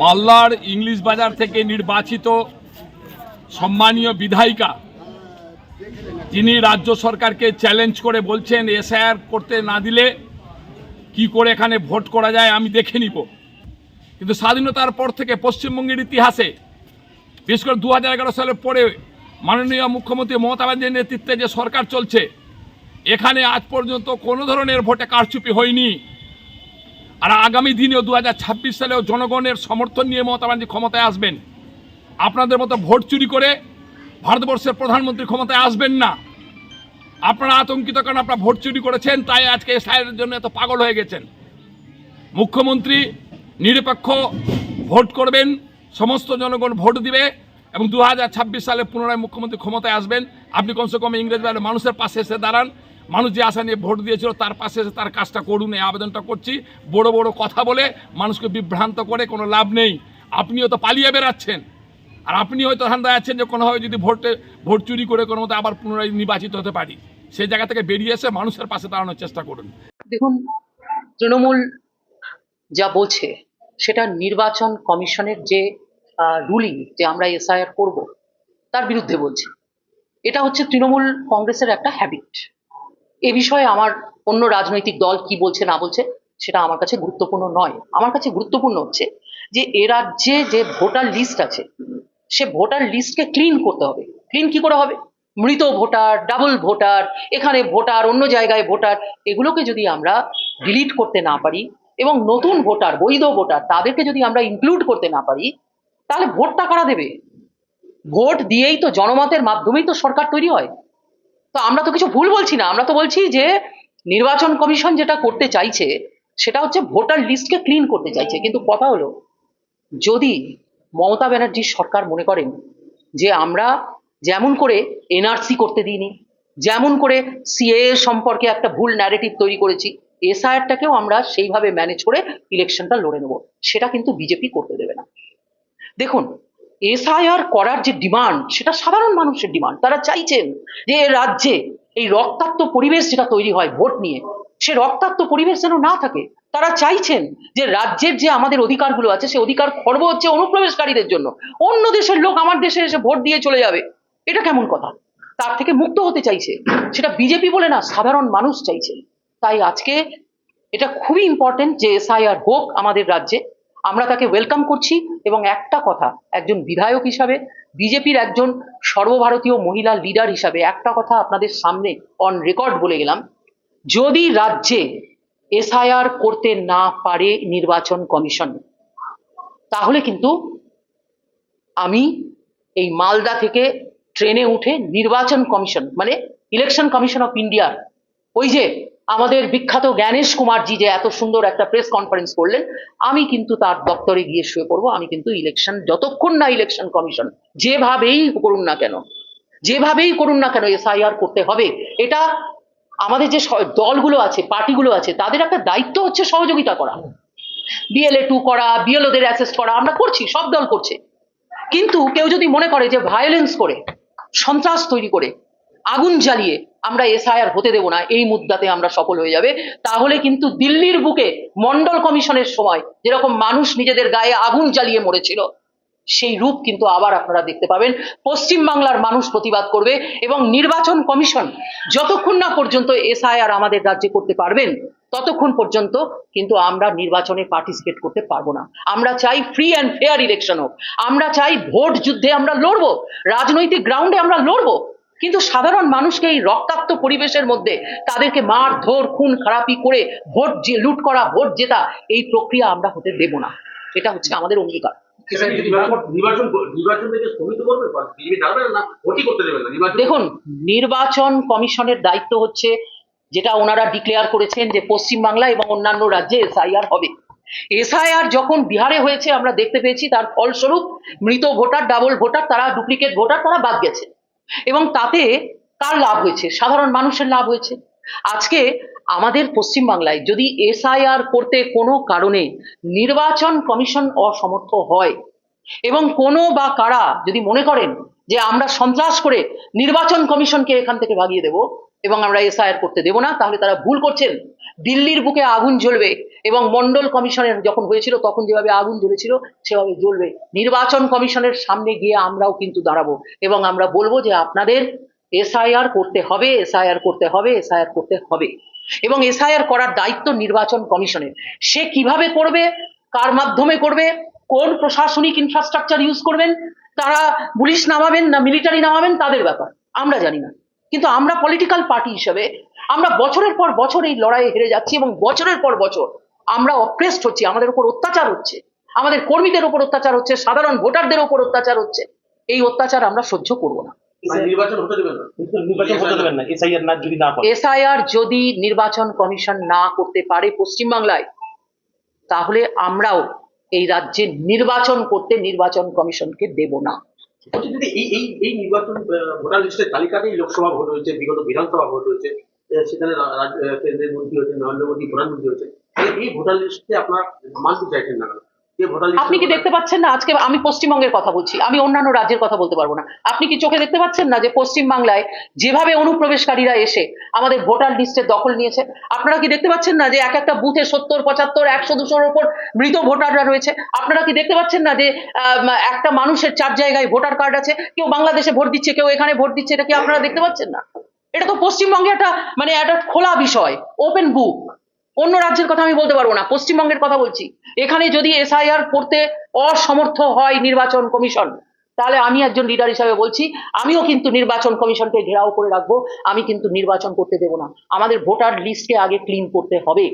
মালদার ইংলিশ বাজার থেকে নির্বাচিত সম্মানীয় বিধায়িকা তিনি রাজ্য সরকারকে চ্যালেঞ্জ করে বলছেন, এসআইআর করতে না দিলে কি করে এখানে ভোট করা যায় আমি দেখে নিব। কিন্তু স্বাধীনতার পর থেকে পশ্চিমবঙ্গের ইতিহাসে, বিশেষ করে দু হাজার এগারো সালের পরে মাননীয় মুখ্যমন্ত্রী মমতা ব্যানার্জির নেতৃত্বে যে সরকার চলছে, এখানে আজ পর্যন্ত কোনো ধরনের ভোটে কারচুপি হয়নি। আর আগামী দিনেও দু হাজার ছাব্বিশ সালেও জনগণের সমর্থন নিয়ে মমতা ব্যানার্জি ক্ষমতায় আসবেন। আপনাদের মতো ভোট চুরি করে ভারতবর্ষের প্রধানমন্ত্রী ক্ষমতায় আসবেন না। আপনারা আতঙ্কিত কারণ আপনারা ভোট চুরি করেছেন, তাই আজকে এসআইয়ের জন্য এত পাগল হয়ে গেছেন। মুখ্যমন্ত্রী নিরপেক্ষ ভোট করবেন, সমস্ত জনগণ ভোট দিবে এবং দু হাজার ছাব্বিশ সালে পুনরায় মুখ্যমন্ত্রী ক্ষমতায় আসবেন। আপনি কমসে কম ইংরেজ মানুষের পাশে এসে দাঁড়ান। মানুষ যে আশা নিয়ে ভোট দিয়েছিল, তার পাশে এসে তার কাজটা করুন, এই আবেদনটা করছি। বড় বড় কথা বলে মানুষকে বিভ্রান্ত করে কোনো লাভ নেই। আপনিও তো পালিয়ে বেড়াচ্ছেন। আর আপনি হয়তো ধান্দায় আছেন যে কোনোভাবে যদি ভোটে, ভোট চুরি করে কোনো মতো আবার পুনরায় নির্বাচিত হতে পারি। সেই জায়গা থেকে বেরিয়ে এসে মানুষের পাশে দাঁড়ানোর চেষ্টা করুন। দেখুন, তৃণমূল যা বলছে, সেটা নির্বাচন কমিশনের যে রুলিং যে আমরা এসআইআর করব, তার বিরুদ্ধে বলছি। এটা হচ্ছে তৃণমূল কংগ্রেসের একটা হ্যাবিট এ বিষয়ে আমার অন্য রাজনৈতিক দল কি বলছে, না বলছে, সেটা আমার কাছে গুরুত্বপূর্ণ নয়। আমার কাছে গুরুত্বপূর্ণ হচ্ছে যে, এ রাজ্যে যে ভোটার লিস্ট আছে, সে ভোটার লিস্টকে ক্লিন করতে হবে। ক্লিন কি করে হবে? মৃত ভোটার ডাবল ভোটার, এখানে ভোটার, অন্য জায়গায় ভোটার, এগুলোকে যদি আমরা ডিলিট করতে না পারি এবং নতুন ভোটার, বৈধ ভোটার, তাদেরকে যদি আমরা ইনক্লুড করতে না পারি, তাহলে ভোটটা কারা দেবে? ভোট দিয়েই তো জনমতের মাধ্যমেই তো সরকার তৈরি হয়। তো আমরা তো কিছু ভুল বলছি না, আমরা তো বলছি যে নির্বাচন কমিশন যেটা করতে চাইছে, সেটা হচ্ছে ভোটার লিস্টকে ক্লিন করতে চাইছে। কিন্তু কথা হলো, যদি মমতা ব্যানার্জির সরকার মনে করেন যে আমরা যেমন করে এনআরসি করতে দিইনি, যেমন করে সিএ সম্পর্কে একটা ভুল ন্যারেটিভ তৈরি করেছি এসআইআরটাকেও আমরা সেইভাবে ম্যানেজ করে ইলেকশনটা লড়ে নেব, সেটা কিন্তু বিজেপি করতে দেবে না। দেখুন এসআইআর করার যে ডিমান্ড সেটা সাধারণ মানুষের ডিমান্ড তারা চাইছেন যে রাজ্যে এই রক্তাক্ত পরিবেশ যেটা তৈরি হয় ভোট নিয়ে, সে রক্তাক্ত পরিবেশ যেন না থাকে। তারা চাইছেন যে রাজ্যের যে আমাদের অধিকারগুলো আছে, সে অধিকার খর্ব হচ্ছে অনুপ্রবেশকারীদের জন্য। অন্য দেশের লোক আমার দেশে এসে ভোট দিয়ে চলে যাবে। এটা কেমন কথা? তার থেকে মুক্ত হতে চাইছে। সেটা বিজেপি বলে না, সাধারণ মানুষ চাইছে। তাই আজকে এটা খুবই ইম্পর্টেন্ট যে এসআইআর হোক আমাদের রাজ্যে। আমরা তাকে ওয়েলকাম করছি এবং একটা কথা, একজন বিধায়ক হিসাবে, বিজেপির একজন সর্বভারতীয় মহিলা লিডার হিসাবে একটা কথা আপনাদের সামনে অন রেকর্ড বলে গেলাম, যদি রাজ্যে এসআইআর করতে না পারে নির্বাচন কমিশন, তাহলে কিন্তু আমি এই মালদা থেকে ট্রেনে উঠে নির্বাচন কমিশন মানে ইলেকশন কমিশন অফ ইন্ডিয়ার ওই যে আমাদের বিখ্যাত জ্ঞানেশ কুমারজি যে এত সুন্দর একটা প্রেস কনফারেন্স করলেন, আমি কিন্তু তার দপ্তরে গিয়ে শুয়ে পড়ব। আমি কিন্তু ইলেকশন যতক্ষণ না ইলেকশন কমিশন যেভাবেই করুন না কেন, যেভাবেই করুন না কেন এসআইআর করতে হবে, এটা আমাদের যে দলগুলো আছে, পার্টিগুলো আছে, তাদের একটা দায়িত্ব হচ্ছে সহযোগিতা করা। বিএলএ টু করা বিএলওদের অ্যাসেস করা, আমরা করছি, সব দল করছে। কিন্তু কেউ যদি মনে করে যে ভায়োলেন্স করে, সন্ত্রাস তৈরি করে, আগুন জ্বালিয়ে আমরা এসআইআর হতে দেব না, এই মুদ্রাতে আমরা সফল হয়ে যাবে। তাহলে কিন্তু দিল্লির বুকে মন্ডল কমিশনের সময় যেরকম মানুষ নিজেদের গায়ে আগুন জ্বালিয়ে মরেছিল, সেই রূপ কিন্তু আবার আপনারা দেখতে পাবেন। পশ্চিম বাংলার মানুষ প্রতিবাদ করবে এবং নির্বাচন কমিশন যতক্ষণ না পর্যন্ত এসআইআর আমাদের রাজ্যে করতে পারবেন, ততক্ষণ পর্যন্ত কিন্তু আমরা নির্বাচনে পার্টিসিপেট করতে পারব না। আমরা চাই ফ্রি অ্যান্ড ফেয়ার ইলেকশন হোক। আমরা চাই ভোট যুদ্ধে আমরা লড়বো, রাজনৈতিক গ্রাউন্ডে আমরা লড়বো। কিন্তু সাধারণ মানুষকে এই রক্তাক্ত পরিবেশের মধ্যে তাদেরকে মার ধর খুন খারাপি করে ভোট যে লুট করা ভোট জেতা এই প্রক্রিয়া আমরা হতে দেব না। এটা হচ্ছে আমাদের অঙ্গীকার। দেখুন নির্বাচন কমিশনের দায়িত্ব হচ্ছে যেটা ওনারা ডিক্লেয়ার করেছেন যে পশ্চিমবাংলা এবং অন্যান্য রাজ্যে এসআইআর হবে। এসআইআর যখন বিহারে হয়েছে আমরা দেখতে পেয়েছি তার ফলস্বরূপ মৃত ভোটার ডাবল ভোটার তারা ডুপ্লিকেট ভোটার তারা বাদ গেছে। এবং তাতে কার লাভ হয়েছে? সাধারণ মানুষের লাভ হয়েছে। আজকে আমাদের পশ্চিমবাংলায় যদি এসআইআর করতে কোনো কারণে নির্বাচন কমিশন অসমর্থ হয়, এবং কোনো বা কারা যদি মনে করেন যে আমরা সন্ত্রাস করে নির্বাচন কমিশনকে এখান থেকে ভাগিয়ে দেব এবং আমরা এসআইআর করতে দেব না, তাহলে তারা ভুল করছেন। দিল্লির বুকে আগুন জ্বলবে এবং মন্ডল কমিশনের যখন হয়েছিল, তখন যেভাবে আগুন জ্বলেছিল, সেভাবে জ্বলবে। নির্বাচন কমিশনের সামনে গিয়ে আমরাও কিন্তু দাঁড়াবো এবং আমরা বলব যে আপনাদের এসআইআর করতে হবে, এসআইআর করতে হবে, এসআইআর করতে হবে। এবং এসআইআর করার দায়িত্ব নির্বাচন কমিশনের। সে কীভাবে করবে, কার মাধ্যমে করবে, কোন প্রশাসনিক ইনফ্রাস্ট্রাকচার ইউজ করবেন, তারা পুলিশ নামাবেন না মিলিটারি নামাবেন, তাদের ব্যাপার। আমরা জানি না। কিন্তু আমরা পলিটিক্যাল পার্টি হিসেবে আমরা বছরের পর বছর এই লড়াইয়ে হেরে যাচ্ছি এবং বছরের পর বছর আমরা অপ্রেসড হচ্ছি আমাদের উপর অত্যাচার হচ্ছে। আমাদের কর্মীদের উপর অত্যাচার হচ্ছে সাধারণ ভোটারদের উপর অত্যাচার হচ্ছে। এই অত্যাচার আমরা সহ্য করব না। মানে নির্বাচন হতে দেবেন না। নির্বাচন করতে এসআইআর যদি না করে। এসআইআর যদি নির্বাচন কমিশন না করতে পারে পশ্চিমবাংলায় তাহলে আমরাও এই রাজ্যে নির্বাচন করতে নির্বাচন কমিশনকে দেব না। এই এই এই নির্বাচন ভোটার লিস্টের তালিকাতেই লোকসভা ভোট হয়েছে বিগত বিধানসভা ভোট হয়েছে সেখানে কেন্দ্রের মন্ত্রী হয়েছে নরেন্দ্র মোদী প্রধানমন্ত্রী হয়েছে এই ভোটার লিস্টে আপনারা মানতে চাইছেন না আপনি কি দেখতে পাচ্ছেন না? আজকে আমি পশ্চিমবঙ্গের কথা বলছি। আমি অন্যান্য রাজ্যের কথা বলতে পারব না। আপনি কি চোখে দেখতে পাচ্ছেন না যে পশ্চিমবাংলায় যেভাবে অনুপ্রবেশকারীরা এসে আমাদের ভোটার লিস্টের দখল নিয়েছে? আপনারা কি দেখতে পাচ্ছেন না যে এক একটা বুথে সত্তর পঁচাত্তর একশো দুশোর ওপর মৃত ভোটাররা রয়েছে? আপনারা কি দেখতে পাচ্ছেন না যে একটা মানুষের চার জায়গায় ভোটার কার্ড আছে কেউ বাংলাদেশে ভোট দিচ্ছে কেউ এখানে ভোট দিচ্ছে এটা কি আপনারা দেখতে পাচ্ছেন না? এটা তো পশ্চিমবঙ্গে একটা মানে একটা খোলা বিষয় ওপেন বুক অন্য রাজ্যের কথা আমি বলতে পারব না, পশ্চিমবঙ্গের কথা বলছি। এখানে যদি এসআইআর করতে অসমর্থ হয় নির্বাচন কমিশন, তাহলে আমি একজন লিডার হিসাবে বলছি, আমিও কিন্তু নির্বাচন কমিশনকে ঘেরাও করে রাখব, আমি কিন্তু নির্বাচন করতে দেবো না। আমাদের ভোটার লিস্টকে আগে ক্লিন করতে হবে।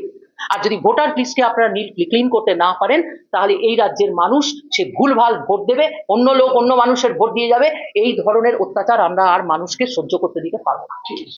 আর যদি ভোটার লিস্টকে আপনারা নীল ক্লিন করতে না পারেন, তাহলে এই রাজ্যের মানুষ সে ভুলভাল ভোট দেবে, অন্য লোক, অন্য মানুষের ভোট দিয়ে যাবে। এই ধরনের অত্যাচার আমরা আর মানুষকে সহ্য করতে দিতে পারব না।